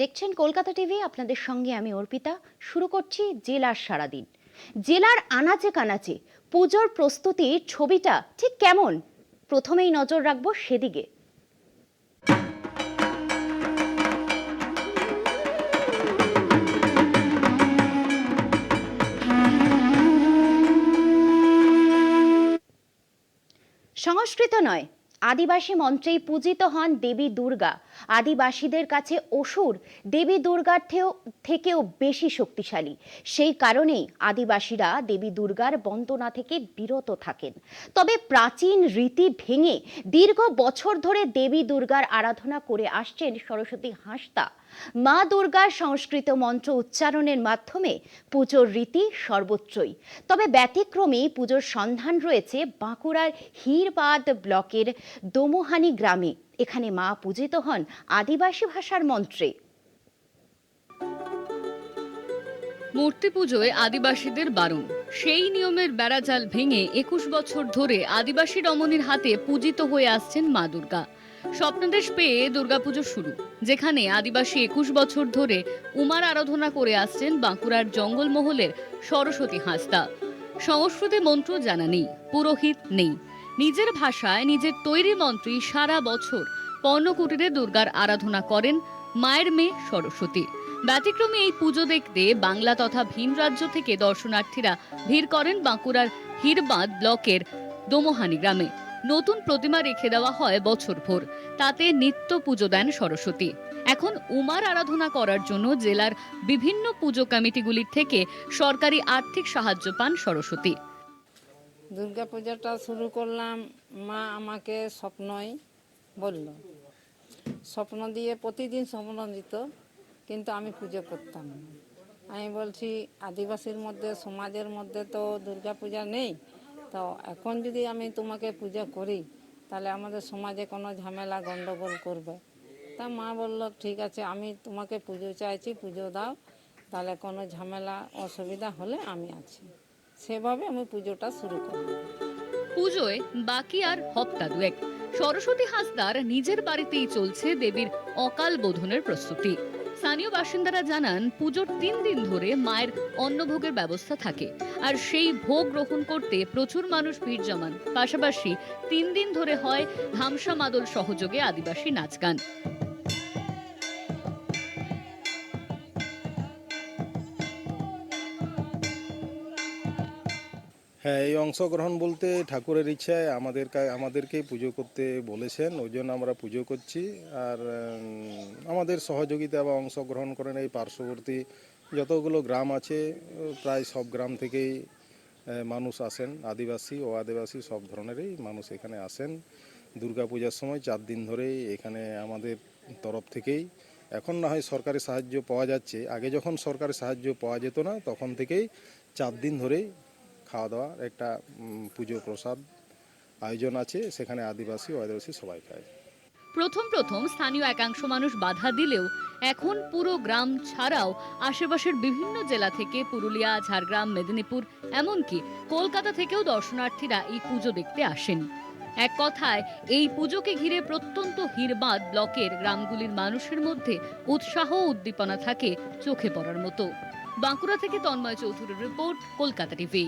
দেখছেন কলকাতা টিভি, আপনাদের সঙ্গে আমি অর্পিতা। শুরু করছি জেলার সারাদিন। জেলার আনাচে কানাচে পুজোর প্রস্তুতির ছবিটা ঠিক কেমন? প্রথমেই নজর রাখব সেদিকে। সংস্কৃত নয়, আদিবাসী মঞ্চেই পূজিত হন দেবী দুর্গা। আদিবাসীদের কাছে অসুর দেবী দুর্গার থেকেও বেশি শক্তিশালী। সেই কারণেই আদিবাসীরা দেবী দুর্গার বন্দনা থেকে বিরত থাকেন। তবে প্রাচীন রীতি ভেঙে দীর্ঘ বছর ধরে দেবী দুর্গার আরাধনা করে আসছেন সরস্বতী হাসতা মা দুর্গার সংস্কৃত মন্ত্র উচ্চারণের মাধ্যমে পুজোর রীতি সর্বোচ্চই। তবে ব্যতিক্রমী পুজোর সন্ধান রয়েছে বাঁকুড়ার হিরবাদ ব্লকের দোমোহানি গ্রামে। এখানে মা পূজিত হন আদিবাসী ভাষার মন্ত্রে। মূর্তি পুজোয় আদিবাসীদের বারণ। সেই নিয়মের বেড়াজাল ভেঙে একুশ বছর ধরে আদিবাসী রমণীর হাতে পূজিত হয়ে আসছেন মা দুর্গা। স্বপ্নদেশ পেয়ে দুর্গাপুজো শুরু, যেখানে আদিবাসী একুশ বছর ধরে উমার আরাধনা করে আসছেন বাঁকুড়ার জঙ্গলমহলের সরস্বতী হাঁসদা। সংস্কৃতে মন্ত্র জানা নেই, পুরোহিত নেই। নিজের ভাষায় নিজের তৈরি মন্ত্রী সারা বছর পর্ণকুটিরে দুর্গার আরাধনা করেন মায়ের মেয়ে সরস্বতী। ব্যতিক্রমী এই পুজো দেখতে বাংলা তথা ভিন রাজ্য থেকে দর্শনার্থীরা ভিড় করেন বাঁকুড়ার হিরবাঁধ ব্লকের দোমোহানি গ্রামে। নতুন প্রতিমা রেখে দেওয়া হয় বছর ভোর। তাতে নিত্য পুজো দেন সরস্বতী। এখন উমার আরাধনা করার জন্য জেলার বিভিন্ন পুজো কমিটিগুলির থেকে সরকারি আর্থিক সাহায্য পান সরস্বতী। দুর্গা পূজাটা শুরু করলাম, মা আমাকে স্বপ্নই বলল। স্বপ্ন দিয়ে প্রতিদিন স্বপ্ন দিত, কিন্তু আমি পুজো করতাম না। আমি বলছি, আদিবাসীর মধ্যে, সমাজের মধ্যে তো দুর্গা পূজা নেই, তো এখন যদি আমি তোমাকে পূজা করি, তাহলে আমাদের সমাজে কোনো ঝামেলা গণ্ডগোল করবে। তা মা বলল, ঠিক আছে, আমি তোমাকে পুজো চাইছি, পুজো দাও, তাহলে কোনো ঝামেলা, অসুবিধা হলে আমি আছি। সেভাবে আমি পুজোটা শুরু করলাম পুজোয় বাকি আর হপ্তা দুয়েক। সরস্বতী হাসদার নিজের বাড়িতেই চলছে দেবীর অকাল বোধনের প্রস্তুতি। স্থানীয় বাসিন্দারা জানান, পুজোর তিন দিন ধরে মায়ের অন্নভোগের ব্যবস্থা থাকে। আর সেই ভোগ গ্রহণ করতে প্রচুর মানুষ ভিড় জমান। পাশাপাশি তিন দিন ধরে হয় ধামসা মাদল সহযোগে আদিবাসী নাচ গান। হ্যাঁ এই অংশগ্রহণ বলতে ঠাকুরের ইচ্ছায় আমাদের আমাদেরকেই পুজো করতে বলেছেন, ওই জন্য আমরা পুজো করছি। আর আমাদের সহযোগিতা বা অংশগ্রহণ করেন এই পার্শ্ববর্তী যতগুলো গ্রাম আছে, প্রায় সব গ্রাম থেকেই মানুষ আসেন, আদিবাসী ও আদিবাসী সব ধরনেরই মানুষ এখানে আসেন। দুর্গা পূজার সময় চার দিন ধরেই এখানে আমাদের তরফ থেকেই। এখন না হয় সরকারি সাহায্য পাওয়া যাচ্ছে, আগে যখন সরকারি সাহায্য পাওয়া যেত না, তখন থেকেই চার দিন ধরেই খাওয়া দাওয়ার একটা পুজো প্রসাদ আয়োজন আছে, সেখানে আদিবাসী আদিবাসী সবাই খায়। প্রথম প্রথম স্থানীয় একাংশ মানুষ বাধা দিলেও এখন পুরো গ্রাম ছাড়াও আশেপাশের বিভিন্ন জেলা থেকে পুরুলিয়া, ঝাড়গ্রাম, মেদিনীপুর, এমনকি কলকাতা থেকেও দর্শনার্থীরা এই পুজো দেখতে আসেন। এক কথায়, এই পুজোকে ঘিরে প্রত্যন্ত হিরবাদ ব্লকের গ্রামগুলির মানুষের মধ্যে উৎসাহ উদ্দীপনা থাকে চোখে পড়ার মতো। বাঁকুড়া থেকে তন্ময় চৌধুরীর রিপোর্ট, কলকাতা টিভি।